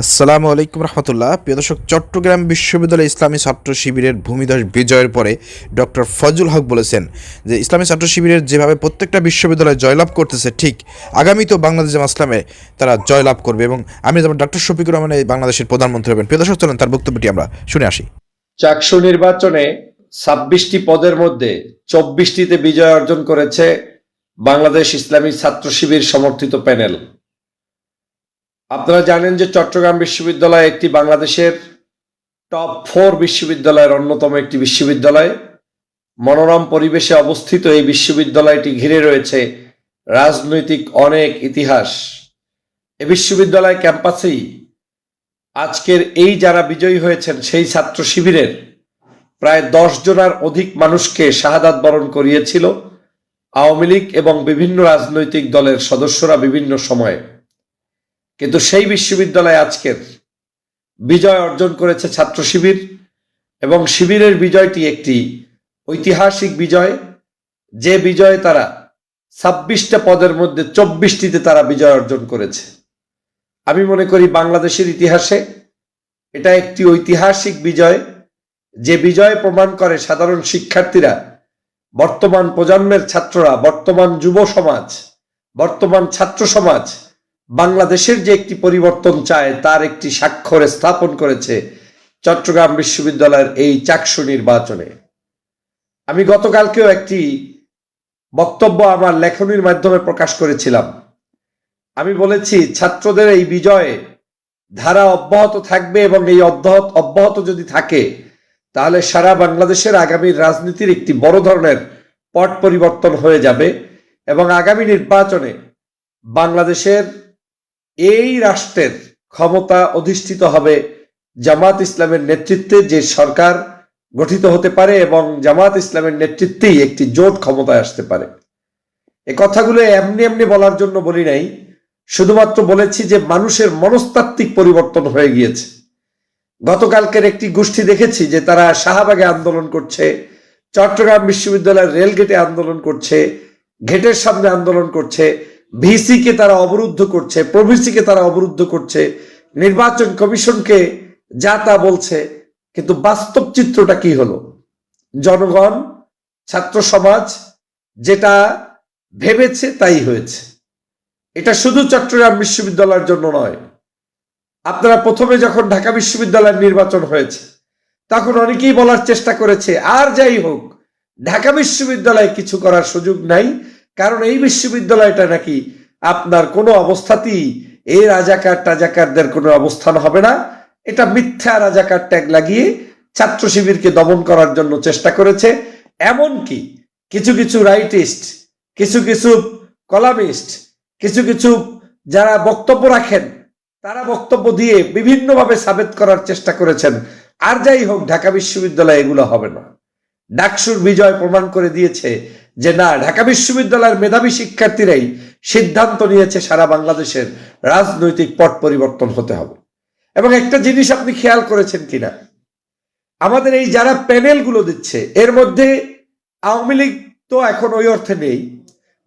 আসসালামু আলাইকুম রহমতুল্লাহ। প্রিয় দর্শক, চট্টগ্রাম বিশ্ববিদ্যালয় ইসলামী ছাত্র শিবিরের ভূমিধস বিজয়ের পরে ডক্টর ফজল হক বলেছেন যে, ইসলামী ছাত্র শিবিরের যেভাবে প্রত্যেকটা বিশ্ববিদ্যালয় জয়লাভ করতেছে, ঠিক আগামীতেও বাংলাদেশ জামাত ইসলামে তারা জয়লাভ করবে এবং আমি যেমন ডক্টর শফিকুর রহমান বাংলাদেশের প্রধানমন্ত্রী হবেন। প্রিয় দর্শক, চলেন তার বক্তব্যটি আমরা শুনে আসি। চাকসু নির্বাচনে ছাব্বিশটি পদের মধ্যে চব্বিশটিতে বিজয় অর্জন করেছে বাংলাদেশ ইসলামী ছাত্র শিবির সমর্থিত প্যানেল। আপনারা জানেন যে চট্টগ্রাম বিশ্ববিদ্যালয় একটি বাংলাদেশের টপ ফোর বিশ্ববিদ্যালয়ের অন্যতম একটি বিশ্ববিদ্যালয়। মনোরম পরিবেশে অবস্থিত এই বিশ্ববিদ্যালয়টি ঘিরে রয়েছে রাজনৈতিক অনেক ইতিহাস। এ বিশ্ববিদ্যালয় ক্যাম্পাসেই আজকের এই যারা বিজয়ী হয়েছেন, সেই ছাত্র শিবিরের প্রায় দশ জনার অধিক মানুষকে শাহাদাত বরণ করিয়েছিল। আওয়ামী লীগ এবং বিভিন্ন রাজনৈতিক দলের সদস্যরা বিভিন্ন সময়ে কিন্তু সেই বিশ্ববিদ্যালয়ে আজকের বিজয় অর্জন করেছে ছাত্র শিবির এবং শিবিরের বিজয়টি একটি ঐতিহাসিক বিজয়। যে বিজয়ে তারা ছাব্বিশটা পদের মধ্যে চব্বিশটিতে তারা বিজয় অর্জন করেছে। আমি মনে করি বাংলাদেশের ইতিহাসে এটা একটি ঐতিহাসিক বিজয়। যে বিজয় প্রমাণ করে সাধারণ শিক্ষার্থীরা, বর্তমান প্রজন্মের ছাত্ররা, বর্তমান যুব সমাজ, বর্তমান ছাত্র সমাজ বাংলাদেশের যে একটি পরিবর্তন চায়, তার একটি স্বাক্ষর স্থাপন করেছে চট্টগ্রাম বিশ্ববিদ্যালয়ের এই চাকসু নির্বাচনে। আমি গতকালকেও একটি বক্তব্য আমার লেখনীর মাধ্যমে প্রকাশ করেছিলাম। আমি বলেছি, ছাত্রদের এই বিজয়ে ধারা অব্যাহত থাকবে এবং এই অব্যাহত অব্যাহত যদি থাকে, তাহলে সারা বাংলাদেশের আগামী রাজনীতির একটি বড় ধরনের পট পরিবর্তন হয়ে যাবে এবং আগামী নির্বাচনে বাংলাদেশের এই রাষ্ট্রের ক্ষমতা অধিষ্ঠিত হবে জামাত ইসলামের নেতৃত্বে যে সরকার গঠিত হতে পারে এবং জামাত ইসলামের নেতৃত্বেই একটি জোট ক্ষমতায় আসতে পারে। এ কথাগুলো এমনি এমনি বলার জন্য বলি নাই, শুধুমাত্র বলেছি যে মানুষের মনস্তাত্ত্বিক পরিবর্তন হয়ে গিয়েছে। গতকালকের একটি গোষ্ঠী দেখেছি যে তারা শাহবাগে আন্দোলন করছে, চট্টগ্রাম বিশ্ববিদ্যালয়ের রেল গেটে আন্দোলন করছে গেটের সামনে আন্দোলন করছে ভিসিকে তারা অবরুদ্ধ করছে প্রভিসিকে তারা অবরুদ্ধ করছে, নির্বাচন কমিশনকে যা তা বলছে, কিন্তু বাস্তব চিত্রটা কি হলো? জনগণ, ছাত্র সমাজ যেটা ভেবেছে তাই হয়েছে। এটা শুধু চট্টগ্রাম বিশ্ববিদ্যালয়ের জন্য নয়। আপনারা প্রথমে যখন ঢাকা বিশ্ববিদ্যালয়ের নির্বাচন হয়েছে, তখন অনেকেই বলার চেষ্টা করেছে, আর যাই হোক, ঢাকা বিশ্ববিদ্যালয়ে কিছু করার সুযোগ নাই কারণ এই বিশ্ববিদ্যালয়টা নাকি আপনার কোনো অবস্থাতেই এই রাজাকার টাজাকারদের কোনো অবস্থান হবে না। এটা মিথ্যা রাজাকার ট্যাগ লাগিয়ে ছাত্র শিবিরকে দমন করার জন্য চেষ্টা করেছে। এমনকি কিছু কিছু রাইটিস্ট, কিছু কিছু কলামিস্ট, কিছু কিছু যারা বক্তব্য রাখেন, তারা বক্তব্য দিয়ে বিভিন্নভাবে সাবেত করার চেষ্টা করেছেন। আর যাই হোক, ঢাকা বিশ্ববিদ্যালয়ে এগুলো হবে না। ডাকসুর বিজয় প্রমাণ করে দিয়েছে যে না, ঢাকা বিশ্ববিদ্যালয়ের মেধাবী শিক্ষার্থীরাই সিদ্ধান্ত নিয়েছে সারা বাংলাদেশের রাজনৈতিক পট পরিবর্তন হতে হবে। এবং একটা জিনিস আপনি খেয়াল করেছেন কিনা? আমাদের এই যারা প্যানেলগুলো দিচ্ছে, এর মধ্যে আওয়ামী লীগ তো এখন ওই অর্থে নেই।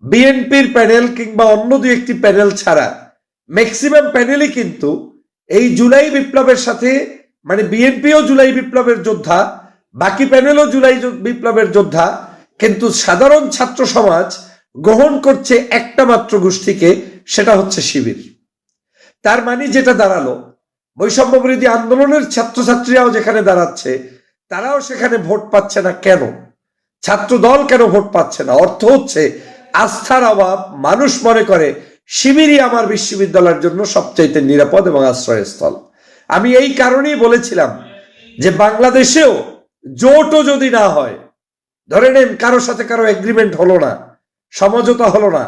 বিএনপির প্যানেল কিংবা অন্য দুই একটি প্যানেল ছাড়া ম্যাক্সিমাম প্যানেলই কিন্তু এই জুলাই বিপ্লবের সাথে মানে বিএনপিও জুলাই বিপ্লবের যোদ্ধা বাকি প্যানেলও জুলাই বিপ্লবের যোদ্ধা, কিন্তু সাধারণ ছাত্র সমাজ গ্রহণ করছে একটা মাত্র গোষ্ঠীকে, সেটা হচ্ছে শিবির। তার মানে যেটা দাঁড়াল, বৈষম্য বিরোধী আন্দোলনের ছাত্রছাত্রীরাও যেখানে দাঁড়াচ্ছে, তারাও সেখানে ভোট পাচ্ছে না কেন? ছাত্র দল কেন ভোট পাচ্ছে না? অর্থ হচ্ছে, আস্থার অভাব, মানুষ মনে করে, শিবিরই আমার বিশ্ববিদ্যালয়ের জন্য সবচাইতে নিরাপদ এবং আশ্রয়স্থল। আমি এই কারণেই বলেছিলাম যে বাংলাদেশেও জোটও যদি না হয়, ধরে নেন কারোর সাথে কারও এগ্রিমেন্ট হলো না, সমঝোতা হলো না,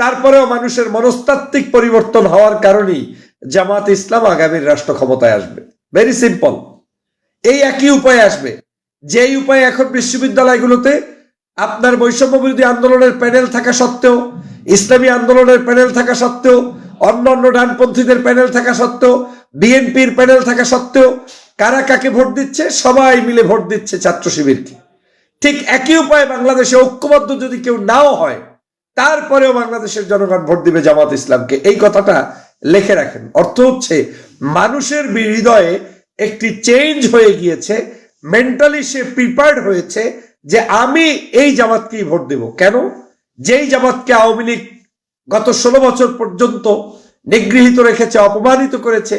তারপরেও মানুষের মনস্তাত্ত্বিক পরিবর্তন হওয়ার কারণেই জামাত ইসলাম আগামীর রাষ্ট্র ক্ষমতায় আসবে। ভেরি সিম্পল এই একই উপায় আসবে। যেই উপায়ে এখন বিশ্ববিদ্যালয়গুলোতে আপনার বৈষম্য বিরোধী আন্দোলনের প্যানেল থাকা সত্ত্বেও, ইসলামী আন্দোলনের প্যানেল থাকা সত্ত্বেও অন্য অন্য ডানপন্থীদের প্যানেল থাকা সত্ত্বেও, বিএনপির প্যানেল থাকা সত্ত্বেও কারা কাকে ভোট দিচ্ছে? সবাই মিলে ভোট দিচ্ছে ছাত্র শিবিরকে। ঠিক একই উপায়ে বাংলাদেশে ঐক্যবদ্ধ যদি কেউ নাও হয়, তারপরেও বাংলাদেশের জনগণ ভোট দিবে জামাত ইসলামকে। এই কথাটা লেখে রাখেন। অর্থ হচ্ছে, মানুষের হৃদয়ে একটি চেঞ্জ হয়ে গিয়েছে মেন্টালি সে প্রিপেয়ার্ড হয়েছে যে আমি এই জামাতকেই ভোট দেব। কেন? যেই জামাতকে আওয়ামী লীগ গত ষোলো বছর পর্যন্ত নিগৃহীত রেখেছে, অপমানিত করেছে,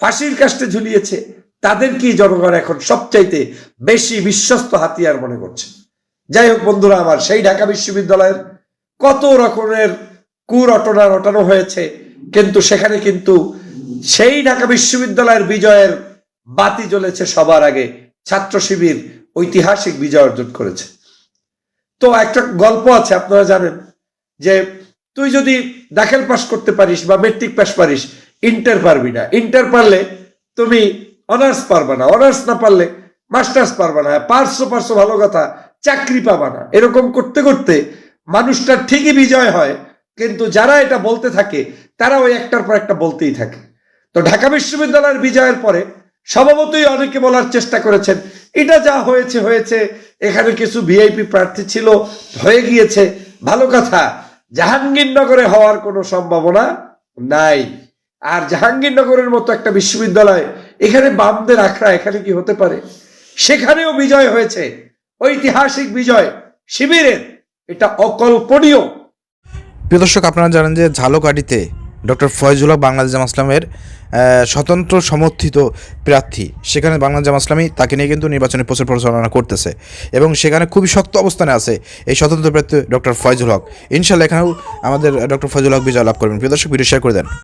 ফাঁসির কাষ্টে ঝুলিয়েছে তাদেরকেই জনগণ এখন সবচাইতে বেশি বিশ্বস্ত হাতিয়ার মনে করছে? যাই হোক বন্ধুরা, আমার সেই ঢাকা বিশ্ববিদ্যালয়ের কত রকমের কুরটনা রটানো হয়েছে, কিন্তু সেখানে কিন্তু সেই ঢাকা বিশ্ববিদ্যালয়ের বিজয়ের বাতি জ্বলেছে সবার আগে। ছাত্র শিবির ঐতিহাসিক বিজয় অর্জন করেছে। তো একটা গল্প আছে, আপনারা জানেন, যে তুই যদি দাখিল পাস করতে পারিস বা মেট্রিক পাস পারিস, ইন্টার পারবি না। ইন্টার পারলে তুমি অনার্স পারবা না, অনার্স না পারলে মাস্টার্স পারবা না, পারছ পারছ ভালো কথা, চাকরি পাবা না। এরকম করতে করতে মানুষটা ঠিকই বিজয় হয়, কিন্তু যারা এটা বলতে থাকে, তারা ওই একটার পর একটা বলতেই থাকে। তো ঢাকা বিশ্ববিদ্যালয়ের বিজয়ের পরে স্বভাবতই অনেকে বলার চেষ্টা করেছেন, এটা যা হয়েছে হয়েছে, এখানে কিছু ভিআইপি প্রার্থী ছিল, হয়ে গিয়েছে, ভালো কথা, জাহাঙ্গীরনগরে হওয়ার কোনো সম্ভাবনা নাই। আর জাহাঙ্গীরনগরের মতো একটা বিশ্ববিদ্যালয় এখানে বামদের আখড়া, এখানে কি হতে পারে? সেখানেও বিজয় হয়েছে। ঐতিহাসিক বিজয় শিবিরের। এটা অকল্পনীয়। প্রিয় দর্শক, আপনারা জানেন যে ঝালকাঠিতে ডক্টর ফয়জুল হক বাংলাদেশ জামা ইসলামের স্বতন্ত্র সমর্থিত প্রার্থী। সেখানে বাংলাদেশ জামা ইসলামী তাকে নিয়ে কিন্তু নির্বাচনী প্রচার পরিচালনা করতেছে এবং সেখানে খুবই শক্ত অবস্থানে আছে এই স্বতন্ত্র প্রার্থী ডক্টর ফয়জুল হক। ইনশাল্লাহ এখানেও আমাদের ডক্টর ফয়জুল হক বিজয় লাভ করবেন। প্রিয় দর্শক ভিডিও শেয়ার করে দেন।